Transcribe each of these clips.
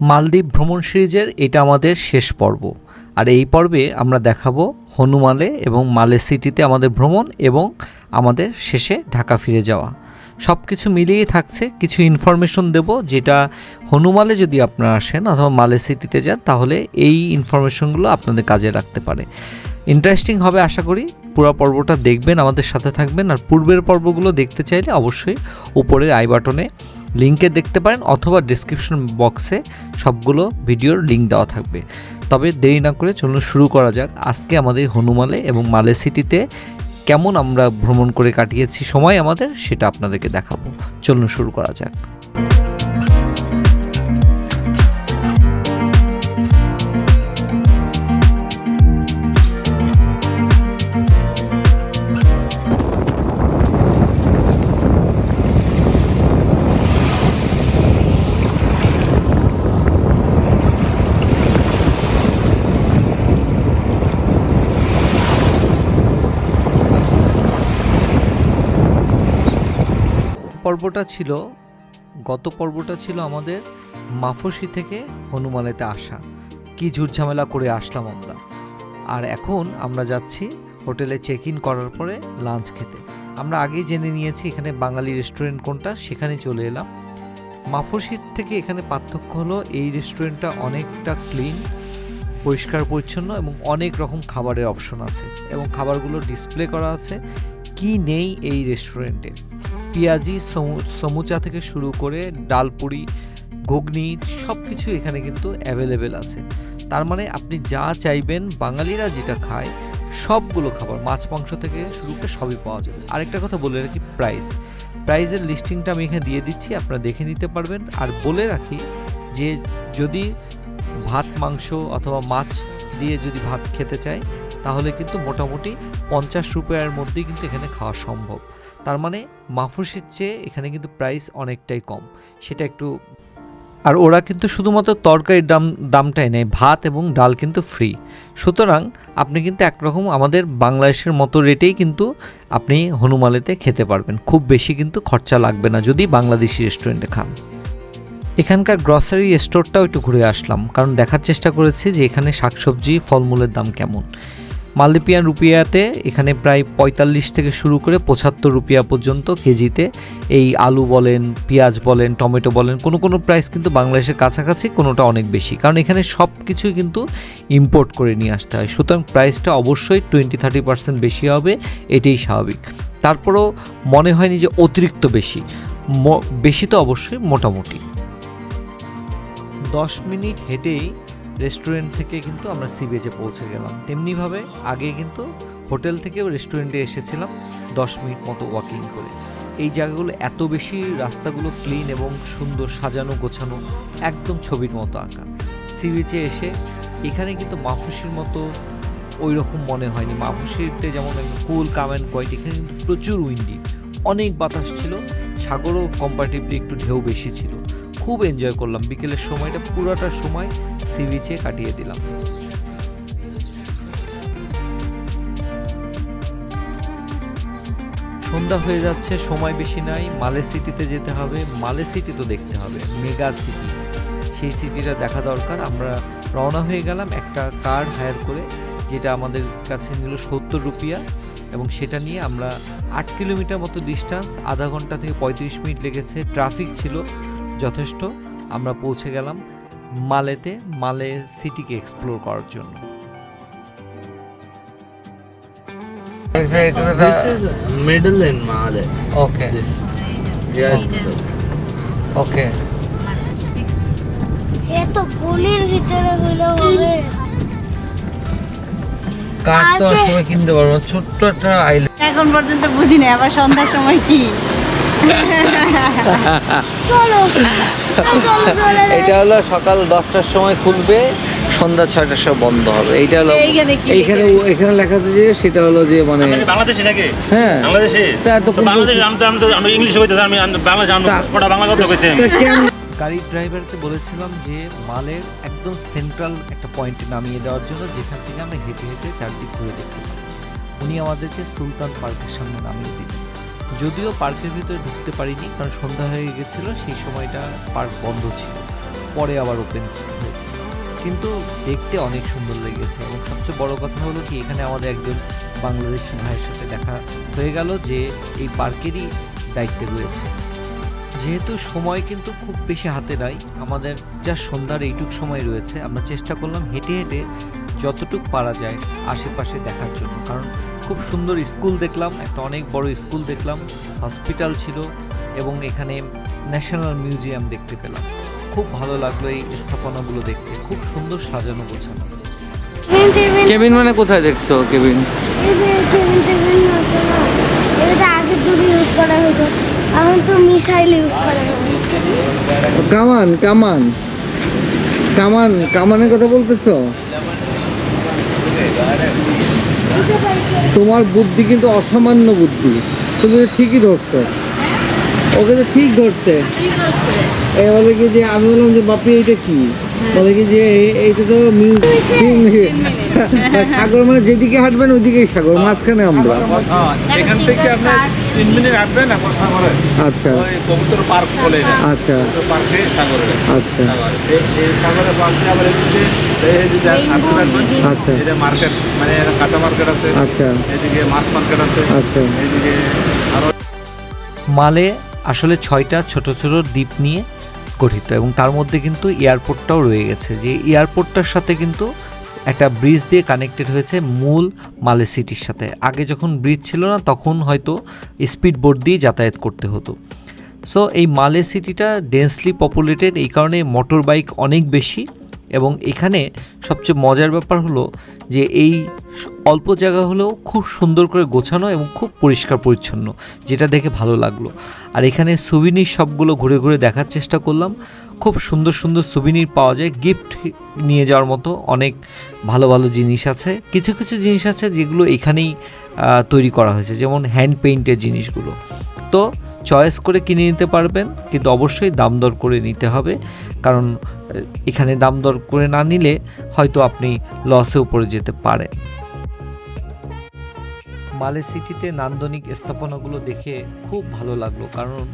মালদ্বীপ ভ্রমণ সিরিজের এটা আমাদের শেষ পর্ব। আর এই পর্বে আমরা দেখাবো হনুমালে এবং মালে সিটিতে আমাদের ভ্রমণ এবং আমাদের শেষে ঢাকা ফিরে যাওয়া। সব কিছু মিলিয়েই থাকছে, কিছু ইনফরমেশন দেব যেটা হনুমালে যদি আপনারা আসেন অথবা মালে সিটিতে যান, তাহলে এই ইনফরমেশনগুলো আপনাদের কাজে রাখতে পারে। ইন্টারেস্টিং হবে আশা করি, পুরো পর্বটা দেখবেন, আমাদের সাথে থাকবেন, আর পূর্বের পর্বগুলো দেখতে চাইলে অবশ্যই উপরের আই বাটনে লিঙ্কে দেখতে পারেন অথবা ডিসক্রিপশন বক্সে সবগুলো ভিডিওর লিঙ্ক দেওয়া থাকবে। তবে দেরি না করে চলুন শুরু করা যাক। আজকে আমাদের হনুমালে এবং মালে সিটিতে কেমন আমরা ভ্রমণ করে কাটিয়েছি, সময় আমাদের সেটা আপনাদেরকে দেখাবো। চলুন শুরু করা যাক। পর্বটা ছিল, গত পর্বটা ছিল আমাদের মাফসি থেকে হনুমালেতে আসা। কি ঝুটঝামেলা করে আসলাম আমরা। আর এখন আমরা যাচ্ছি হোটেলে চেক ইন করার পরে লাঞ্চ খেতে। আমরা আগেই জেনে নিয়েছি এখানে বাঙালি রেস্টুরেন্ট কোনটা সেখানে চলে এলাম। মাফসির থেকে এখানে পার্থক্য হলো এই রেস্টুরেন্টটা অনেকটা ক্লিন পরিষ্কার, পরিচ্ছন্ন এবং অনেক রকম খাবারের অপশন আছে। এবং খাবারগুলো ডিসপ্লে করা আছে। কি নেই এই রেস্টুরেন্টে পেঁয়াজি, সমু- সমুচা থেকে শুরু করে ডালপুরি, ঘুগনি সব কিছু এখানে কিন্তু অ্যাভেলেবেল আছে। তার মানে আপনি যা চাইবেন, বাঙালিরা যেটা খায়, সবগুলো খাবার, মাছ, মাংস থেকে শুরু করে সবই পাওয়া যাবে। আরেকটা কথা বলে রাখি প্রাইস প্রাইসের লিস্টিংটা আমি এখানে দিয়ে দিচ্ছি, আপনারা দেখে নিতে পারবেন। আর বলে রাখি যে যদি ভাত, মাংস অথবা মাছ দিয়ে যদি ভাত খেতে চায় তাহলে কিন্তু মোটামুটি পঞ্চাশ রুপিয়ার মধ্যেই কিন্তু এখানে খাওয়া সম্ভব। তার মানে মাফুসির চেয়ে এখানে কিন্তু প্রাইস অনেকটাই কম। সেটা একটু আর ওরা কিন্তু শুধুমাত্র তরকারির দাম, দামটাই নেয়, ভাত এবং ডাল কিন্তু ফ্রি সুতরাং আপনি কিন্তু একরকম আমাদের বাংলাদেশের মতো রেটেই কিন্তু আপনি হনুমালেতে খেতে পারবেন। খুব বেশি কিন্তু খরচা লাগবে না যদি বাংলাদেশি রেস্টুরেন্টে খান। এখানকার গ্রসারি স্টোরটাও একটু ঘুরে আসলাম, কারণ দেখার চেষ্টা করেছি যে এখানে শাকসবজি, ফলমূলের দাম কেমন। মালদ্বীপিয়ান রুপিয়াতে এখানে প্রায় পঁয়তাল্লিশ থেকে শুরু করে পঁচাত্তর রুপিয়া পর্যন্ত কেজিতে এই আলু বলেন, পেঁয়াজ বলেন, টমেটো বলেন, কোনো কোনো প্রাইস কিন্তু বাংলাদেশের কাছাকাছি, কোনোটা অনেক বেশি। কারণ এখানে সব কিছুই কিন্তু ইম্পোর্ট করে নিয়ে আসতে হয়। সুতরাং প্রাইসটা অবশ্যই টোয়েন্টি থার্টি পার্সেন্ট বেশি হবে, এটাই স্বাভাবিক। তারপরেও মনে হয়নি যে অতিরিক্ত বেশি। বেশি তো অবশ্যই মোটামুটি। দশ মিনিট হেঁটেই রেস্টুরেন্ট থেকে কিন্তু আমরা সি বিচে পৌঁছে গেলাম। তেমনিভাবে আগে কিন্তু হোটেল থেকে রেস্টুরেন্টে এসেছিলাম দশ মিনিট মতো ওয়াকিং করে। এই জায়গাগুলো এত বেশি, রাস্তাগুলো ক্লিন এবং সুন্দর সাজানো গোছানো, একদম ছবির মতো আঁকা। সি বিচে এসে এখানে কিন্তু মাফুসির মতো ওই রকম মনে হয়নি। মাফুসিতে যেমন কুল কাম অ্যান্ড কোয়াইট এখানে কিন্তু প্রচুর উইন্ডি অনেক বাতাস ছিল, সাগরও কম্পারেটিভলি একটু ঢেউ বেশি ছিল। খুব এনজয় করলাম। বিকেলের সময়টা, পুরোটা সময় সি বিচে কাটিয়ে দিলাম। সন্ধ্যা হয়ে যাচ্ছে, সময় বেশি নাই। মালে সিটিতে যেতে হবে। মালে সিটি তো দেখতে হবে, মেগা সিটি। সেই সিটিটা দেখা দরকার। আমরা রওনা হয়ে গেলাম একটা কার হায়ার করে, যেটা আমাদের কাছে নিল সত্তর রুপিয়া এবং সেটা নিয়ে আমরা আট কিলোমিটার মতো ডিস্টেন্স আধা ঘণ্টা থেকে পঁয়ত্রিশ মিনিট লেগেছে। ট্রাফিক ছিল যথেষ্ট আমরা পৌঁছে গেলাম মালেতে মালে সিটিকে এক্সপ্লোর করার জন্য This is middle in Male. Okay This. Yeah. ওকে এত গলির ভিতরে হইলেও হবে কার তো আর সময় কিনতে পারব ছোট্ট একটা আইল্যান্ড এখন পর্যন্ত বুঝি না আবার সন্ধ্যার সময় কি। এটা হলো সকাল দশটার সময় খুলবে সন্ধ্যা ছয়টার সময় বন্ধ হবে। এইটা হলো এইখানে এখানে লেখা আছে যে সেটা হলো যে মানে হ্যাঁ। বাংলাদেশি? তা এত আমি তো আমি আমি ইংলিশ হইতে আমি আমি বাংলা জানো ওটা বাংলা কথা কইছে গাড়ির ড্রাইভারকে বলেছিলাম যে মালের একদম সেন্ট্রাল একটা পয়েন্টে নামিয়ে দেওয়ার জন্য যেখান থেকে আমরা হেঁটে হেঁটে চারদিক ঘুরে দেখতে পারি উনি আমাদেরকে সুলতান পার্কের সামনে নামিয়ে দিলেন। যদিও পার্কের ভিতরে ঢুকতে পারিনি, কারণ সন্ধ্যা হয়ে গেছিল, সেই সময়টা পার্ক বন্ধ ছিল। পরে আবার ওপেন হয়েছে। কিন্তু দেখতে অনেক সুন্দর লেগেছে। এবং সবচেয়ে বড় কথা হলো কি, এখানে আমাদের একজন বাংলাদেশি ভাইয়ের সাথে দেখা হয়ে গেল যে এই পার্কেরই দায়িত্বে রয়েছে। যেহেতু সময় কিন্তু খুব বেশি হাতে নাই, আমাদের যা সন্ধ্যার এইটুক সময় রয়েছে। আমরা চেষ্টা করলাম হেঁটে হেঁটে যতটুক পারা যায় আশেপাশে দেখার জন্য। কারণ খুব সুন্দর স্কুল দেখলাম, একটা অনেক বড় স্কুল দেখলাম, হসপিটাল ছিল এবং এখানে ন্যাশনাল মিউজিয়াম দেখতে পেলাম। খুব ভালো লাগল এই স্থাপনাগুলো দেখতে, খুব সুন্দর সাজানো গোছানো। কেবিন মানে কোথায় দেখছ কেবিন? কামান কামান। কামান, কামানের কথা বলতেছো? তোমার বুদ্ধি কিন্তু অসামান্য বুদ্ধি। তুমি ঠিকই ধরছো। ওকে তো ঠিক ধরছে। এ বলে কি যে, আমি বললাম যে, বাপি, এইটা কি? বলে কি যে এইটা তো মিউ- তিন মিনিট। সাগর মানে যেদিকে হাঁটবেন ওইদিকেই সাগর মাঝখানে আমরা। এখান থেকে আপনি তিন মিনিট হাঁটবেন আচ্ছা। কবুতর পার্ক বলে আচ্ছা। পার্কে সাগরে। আচ্ছা। সাগরে। এই- পার্কে আবার এদিকে আচ্ছা। এটা মার্কেট মানে কাঁচা মার্কেট আছে। আচ্ছা। এদিকে মাছ মার্কেট আছে। আচ্ছা। এদিকে আরও মালে আসলে ছয়টা ছোট ছোট দ্বীপ নিয়ে গঠিত এবং তার মধ্যে কিন্তু এয়ারপোর্টটাও রয়ে গেছে। যে এয়ারপোর্টটার সাথে কিন্তু একটা ব্রিজ দিয়ে কানেক্টেড হয়েছে মূল মালে সিটির সাথে। আগে যখন ব্রিজ ছিল না, তখন হয়তো স্পিড বোট দিয়ে যাতায়াত করতে হতো। সো এই মালে সিটিটা ডেন্সলি পপুলেটেড এই কারণে মোটর বাইক অনেক বেশি। এবং এখানে সবচেয়ে মজার ব্যাপার হলো যে এই অল্প জায়গা হলেও খুব সুন্দর করে গোছানো এবং খুব পরিষ্কার পরিচ্ছন্ন, যেটা দেখে ভালো লাগল। আর এখানে সুবিনির সবগুলো ঘুরে ঘুরে দেখার চেষ্টা করলাম। খুব সুন্দর সুন্দর সুবিনির পাওয়া যায় গিফট নিয়ে যাওয়ার মতো অনেক ভালো ভালো জিনিস আছে। কিছু কিছু জিনিস আছে যেগুলো এখানেই তৈরি করা হয়েছে, যেমন হ্যান্ড পেইন্টের জিনিসগুলো। তো চয়েস করে কিনে নিতে পারবেন, কিন্তু অবশ্যই দাম দর করে নিতে হবে। কারণ এখানে দাম দর করে না নিলে হয়তো আপনি লসেও পড়ে যেতে পারেন। মালে সিটিতে নান্দনিক স্থাপনাগুলো দেখে খুব ভালো লাগল। কারণ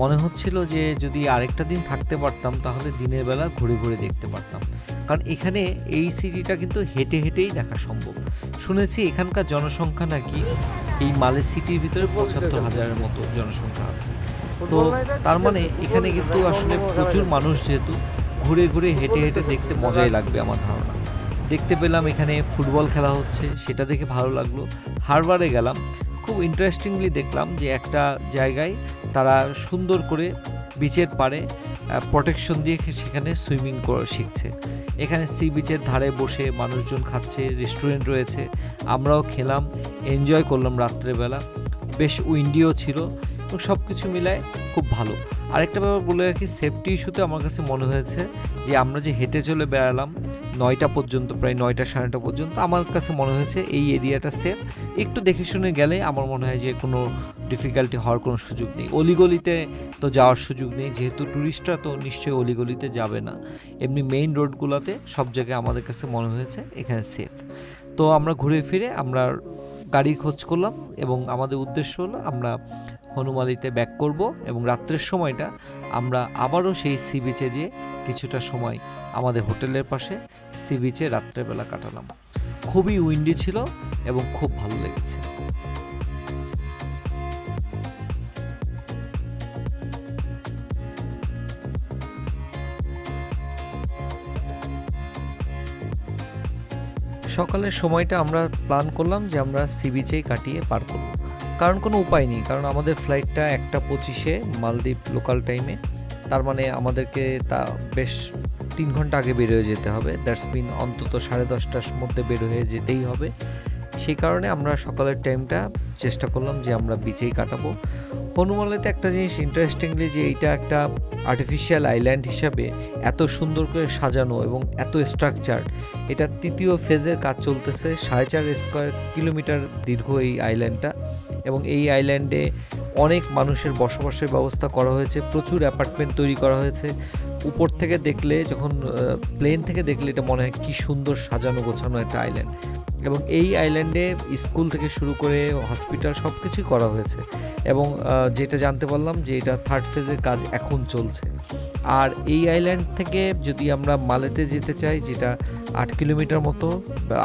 মনে হচ্ছিল যে যদি আরেকটা দিন থাকতে পারতাম, তাহলে দিনের বেলা ঘুরে ঘুরে দেখতে পারতাম। কারণ এখানে এই সিটিটা কিন্তু হেঁটে হেঁটেই দেখা সম্ভব। শুনেছি এখানকার জনসংখ্যা নাকি এই মালে সিটির ভিতরে পঁচাত্তর হাজারের মতো জনসংখ্যা আছে। তো তার মানে এখানে কিন্তু আসলে প্রচুর মানুষ যেহেতু ঘুরে ঘুরে হেঁটে হেঁটে দেখতে মজাই লাগবে আমার ধারণা। দেখতে পেলাম এখানে ফুটবল খেলা হচ্ছে, সেটা দেখে ভালো লাগল। হারবারে গেলাম, খুব ইন্টারেস্টিংলি দেখলাম যে একটা জায়গায় তারা সুন্দর করে বিচের পাড়ে প্রোটেকশন দিয়ে সেখানে সুইমিং করে, শিখছে। এখানে সি বিচের ধারে বসে মানুষজন খাচ্ছে রেস্টুরেন্ট রয়েছে, আমরাও খেলাম এনজয় করলাম রাত্রেবেলা। বেশ উইন্ডিও ছিল এবং সব কিছু মিলায় খুব ভালো। আরেকটা ব্যাপার বলে রাখি সেফটি ইস্যুতে আমার কাছে মনে হয়েছে যে আমরা যে হেঁটে চলে বেড়ালাম নয়টা পর্যন্ত, প্রায় নয়টা সাড়ে নটা পর্যন্ত আমার কাছে মনে হয়েছে এই এরিয়াটা সেফ একটু দেখে শুনে গেলে আমার মনে হয় যে কোনো ডিফিকাল্টি হওয়ার কোনো সুযোগ নেই। অলিগলিতে তো যাওয়ার সুযোগ নেই, যেহেতু ট্যুরিস্টরা তো নিশ্চয়ই অলিগলিতে যাবে না। এমনি মেইন রোডগুলোতে সব জায়গায় আমাদের কাছে মনে হয়েছে এখানে সেফ তো আমরা ঘুরে ফিরে আমরা গাড়ি খোঁজ করলাম এবং আমাদের উদ্দেশ্য হলো আমরা হনুমালিতে ব্যাক করব এবং রাত্রের সময়টা আমরা আবারও সেই সি বিচে যেয়ে কিছুটা সময় আমাদের হোটেলের পাশে সি বিচে রাত্রেবেলা কাটালাম। খুবই উইন্ডি ছিল এবং খুব ভালো লেগেছে। সকালের সময়টা আমরা প্ল্যান করলাম যে আমরা সি বিচেই কাটিয়ে পার করব। কারণ কোনো উপায় নেই। কারণ আমাদের ফ্লাইটটা একটা পঁচিশে মালদ্বীপ লোকাল টাইমে তার মানে আমাদেরকে তা বেশ তিন ঘণ্টা আগে বের হয়ে যেতে হবে। দ্যাটস মিন অন্তত সাড়ে দশটার মধ্যে বের হয়ে যেতেই হবে। সেই কারণে আমরা সকালের টাইমটা চেষ্টা করলাম যে আমরা বিচেই কাটাবো। হনুমালাতে একটা জিনিস ইন্টারেস্টিংলি যে এইটা একটা আর্টিফিশিয়াল আইল্যান্ড হিসাবে এত সুন্দর করে সাজানো এবং এত স্ট্রাকচার এটা তৃতীয় ফেজের কাজ চলতেছে। সাড়ে চার স্কোয়ার কিলোমিটার দীর্ঘ এই আইল্যান্ডটা এবং এই আইল্যান্ডে অনেক মানুষের বসবাসের ব্যবস্থা করা হয়েছে, প্রচুর অ্যাপার্টমেন্ট তৈরি করা হয়েছে। উপর থেকে দেখলে, যখন প্লেন থেকে দেখলে এটা মনে হয় কি সুন্দর সাজানো গোছানো একটা আইল্যান্ড এবং এই আইল্যান্ডে স্কুল থেকে শুরু করে হসপিটাল সব কিছুই করা হয়েছে। এবং যেটা জানতে পারলাম যে এটা থার্ড ফেজের কাজ এখন চলছে। আর এই আইল্যান্ড থেকে যদি আমরা মালেতে যেতে চাই, যেটা আট কিলোমিটার মতো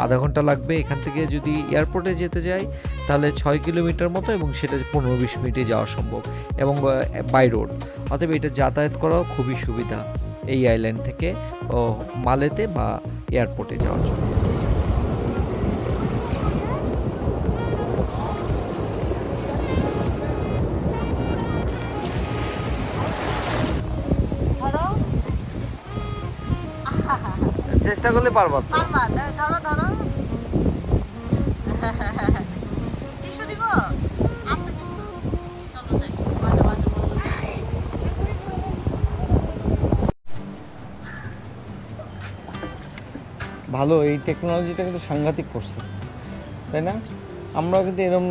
আধা ঘণ্টা লাগবে, এখান থেকে যদি এয়ারপোর্টে যেতে যাই, তাহলে ছয় কিলোমিটার মতো এবং সেটা পনেরো বিশ মিনিটে। যাওয়া সম্ভব এবং বাই রোড অতএব এটা যাতায়াত করাও খুবই সুবিধা এই আইল্যান্ড থেকে মালেতে বা এয়ারপোর্টে যাওয়ার জন্য। চেষ্টা করলে পারবা পারবা ধরো ধরো। টিস্যু দিব? ভালো এই টেকনোলজিটা কিন্তু সাংঘাতিক করছে তাই না? আমরা কিন্তু এরকম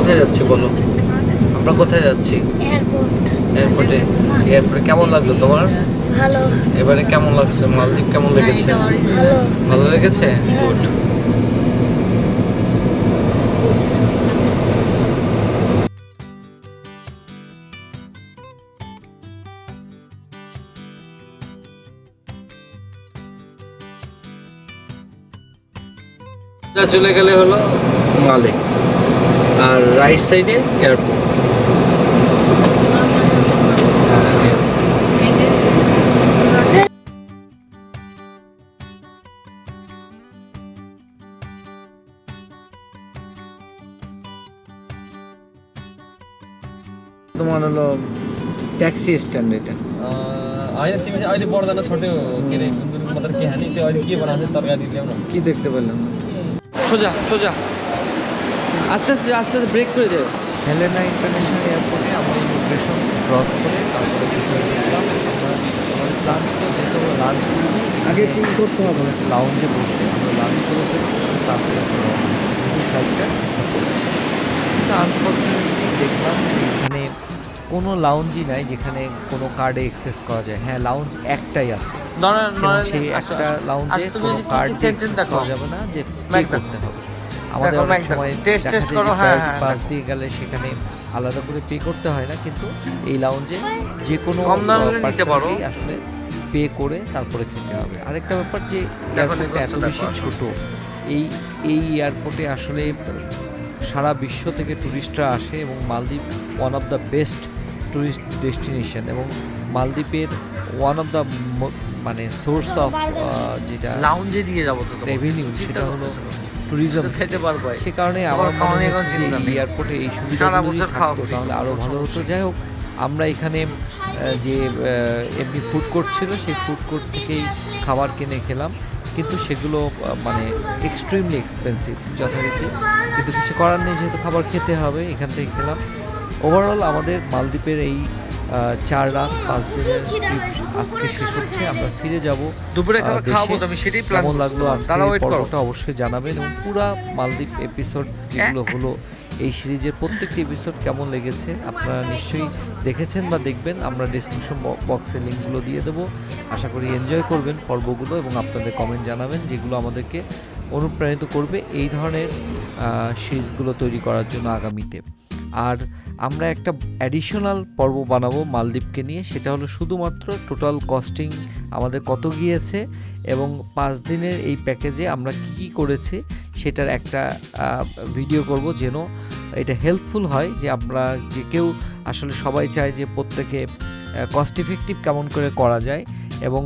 কোথায় যাচ্ছি বলো? আমরা কোথায় যাচ্ছি? এয়ারপোর্ট এয়ারপোর্টে কেমন লাগল তোমার? ভালো। এবারে কেমন লাগছে? মালদ্বীপ কেমন লেগেছে? ভালো। লেগেছে? গুড চলে গেলে হলো মালে। আর রাইট সাইডে এয়ারপোর্ট এই যে তোমার হলো ট্যাক্সি স্ট্যান্ড এটা होइन तिमी चाहिँ अहिले बढ्दैन छोड्यो के अरे गुन्द्रुकको मात्र के खाने त्यो अहिले के बनाएको छ तरकारी ल्याउन কি দেখতে পেলাম না সোজা সোজা আস্তে আস্তে আস্তে আস্তে ব্রেক করে দেবে। হেলেনা ইন্টারন্যাশনাল এয়ারপোর্টে আমরা ইমিগ্রেশন ক্রস করে তারপরে ভিতরে ঢুকলাম আমরা আমাদের প্ল্যান ছিল যেহেতু আমরা লাঞ্চ আগে চিন করতে হবে। একটা লাউঞ্জে বসে আমরা লাঞ্চ করে ফেলব তারপরে যেহেতু ফ্লাইটটা কিন্তু আনফর্চুনেটলি দেখলাম যে এখানে কোনো লাউঞ্জই নাই যেখানে কোনো কার্ডে অ্যাক্সেস করা যায়। হ্যাঁ লাউঞ্জ একটাই আছে। সেই একটা লাউঞ্জে আচ্ছা, কোনো কার্ড দেখো? করা যাবে না যে পে করতে হবে। আমাদের অনেক সময় টেস্ট টেস্ট করো, হ্যাঁ, হ্যাঁ, পাস দিয়ে গেলে সেখানে আলাদা করে পে করতে হয় না কিন্তু এই লাউঞ্জে যে কোনো কম দামে নিতে পারো। পার্সনকেই আসলে পে করে তারপরে খেতে হবে। আরেকটা ব্যাপার যে এয়ারপোর্টটা এত বেশি ছোট এই এই এয়ারপোর্টে আসলে সারা বিশ্ব থেকে ট্যুরিস্টরা আসে এবং মালদ্বীপ one of the best tourist destination এবং মালদ্বীপের ওয়ান অফ দ্য মানে সোর্স অফ যেটা লাউঞ্জে দিয়ে যাব রেভিনিউ সেটা হলো। ট্যুরিজম খেতে পারব সে কারণে আমার মনে হচ্ছে। এয়ারপোর্টে এই free, তাহলে আরও ভালো হতো। যাই হোক আমরা এখানে যে এমনি ফুড কোর্ট ছিল সেই ফুড কোর্ট থেকেই খাবার কিনে খেলাম। কিন্তু সেগুলো মানে এক্সট্রিমলি এক্সপেন্সিভ যথারীতি। কিন্তু কিছু করার নেই যেহেতু খাবার খেতে হবে এখান থেকে খেলাম। ওভারঅল আমাদের মালদ্বীপের এই চার রাত পাঁচ দিনের আজকে শেষ হচ্ছে আমরা ফিরে যাব দুপুরে খাবার দেশে। আমি সেটাই প্ল্যান কেমন লাগল আজকে তারা ওয়েট করো। পর্বটা অবশ্যই জানাবেন এবং পুরা মালদ্বীপ এপিসোড যেগুলো হলো এই সিরিজের প্রত্যেকটি এপিসোড কেমন লেগেছে আপনারা নিশ্চয়ই দেখেছেন বা দেখবেন। আমরা ডিসক্রিপশন বক্সে লিঙ্কগুলো দিয়ে দেবো। আশা করি এনজয় করবেন পর্বগুলো এবং আপনাদের কমেন্ট জানাবেন যেগুলো আমাদেরকে অনুপ্রাণিত করবে এই ধরনের সিরিজগুলো তৈরি করার জন্য আগামীতে। আর আমরা একটা অ্যাডিশনাল পর্ব বানাবো মালদ্বীপকে নিয়ে। সেটা হলো শুধুমাত্র টোটাল কস্টিং আমাদের কত গিয়েছে এবং পাঁচ দিনের এই প্যাকেজে আমরা কী কী করেছি সেটার একটা ভিডিও করব যেন এটা হেল্পফুল হয় যে আমরা যে কেউ আসলে সবাই চায় যে প্রত্যেকে কস্ট ইফেক্টিভ কেমন করে করা যায় এবং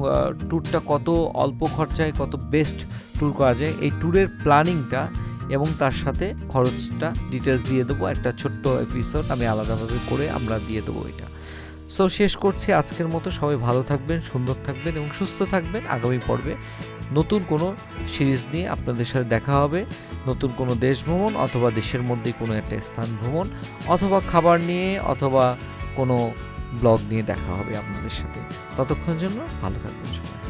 ট্যুরটা কত অল্প খরচায়, কত বেস্ট ট্যুর করা যায়। এই ট্যুরের প্ল্যানিংটা এবং তার সাথে খরচটা ডিটেলস দিয়ে দেবো। একটা ছোট্ট এপিসোড আমি আলাদাভাবে করে আমরা দিয়ে দেবো এটা। সো শেষ করছি আজকের মতো। সবাই ভালো থাকবেন, সুন্দর থাকবেন এবং সুস্থ থাকবেন আগামী পর্বে। নতুন কোনো সিরিজ নিয়ে আপনাদের সাথে দেখা হবে। নতুন কোনো দেশ ভ্রমণ অথবা দেশের মধ্যে কোনো একটা স্থান ভ্রমণ অথবা খাবার নিয়ে অথবা কোনো ব্লগ নিয়ে দেখা হবে আপনাদের সাথে। ততক্ষণের জন্য ভালো থাকবেন সবাই।